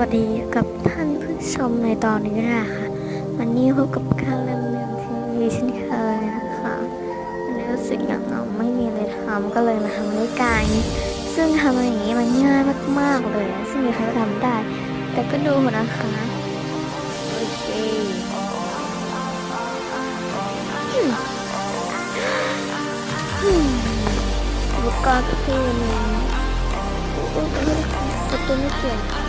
วัสดีกับท่านผู้ชมในตอนนี้นะคะ วันนี้พบกับการเล่นเรื่องทีวีเช่นเคยนะคะวันนี้รู้สึกอย่างเราไม่มีอะไรทำก็เลยมาทำรายการนี้ซึ่งทำอย่างนี้มันง่ายมากๆเลยซึ่งมีใครก็ทำได้ แต่ก็ดูนะคะโอเคอุปกรณ์ก็คือมีอุ๊ยอุ๊ยประตูไม่เกี่ยว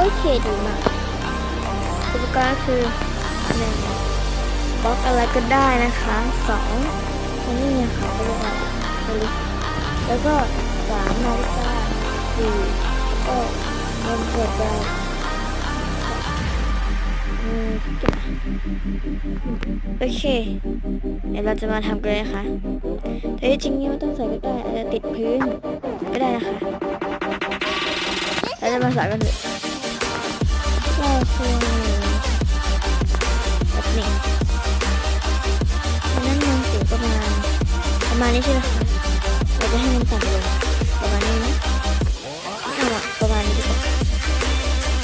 โอเคดีมากอุปกรณ์คือหนึ่งบล็อกอะไรก็ได้นะคะสองอันนี้นะคะก็เรียกว่าแล้วก็สามนาฬิกาสี่ก็เงินเกิดได้อืมโอเค เดี๋ยวเราจะมาทำกันเลยค่ะแต่จริงนี่ไม่ต้องใส่ก็ได้อาจจะติดพื้นก็ได้นะคะ เราจะมาใส่กันเถอะ คือแบบนี้อันนั้นมันสูงประมาณ ประมาณนี้ใช่ไหมคะเราจะให้มันต่ำลงประมาณนี้นะเอาละประมาณนี้ดีกว่า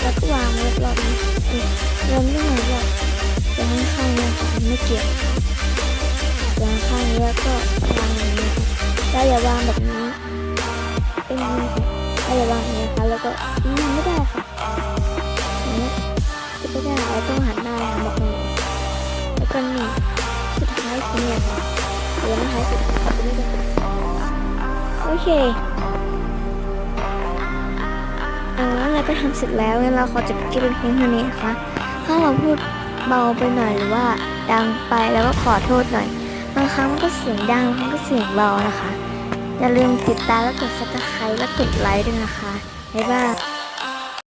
แล้วก็วางไว้รอบนี้เอ๊ะรวมได้ไหมรอบตรงข้างๆนี่ยค่ะไม่เกี่ยวตรงข้างนี้แล้วก็วางอย่างนี้ค่ะแล้วอย่าวางแบบนี้เป็นอย่างนี้ค่ะแล้วอย่าวางอย่างนี้นะคะแล้วก็อืมไม่ได้ค่ะ ต้องหันหน้าหันแบบนี้แล้วก็นี่สุดท้ายคือเนี่ยค่ะเดี๋ยวนท้ายสุดท้ายคือนี่ก็โอเคอันนั้นเราก็ทำเสร็จแล้วงั้นเราขอจบคลิปเป็นเพียงเท่านี้นะคะถ้าเราพูดเบาไปหน่อยหรือว่าดังไปแล้วก็ขอโทษหน่อยบางครั้งมันก็เสียงดังบางครั้งก็เสียงเบานะคะอย่าลืมติดตามและกด subscribe และกดไลค์ด้วยนะคะบ๊ายบาย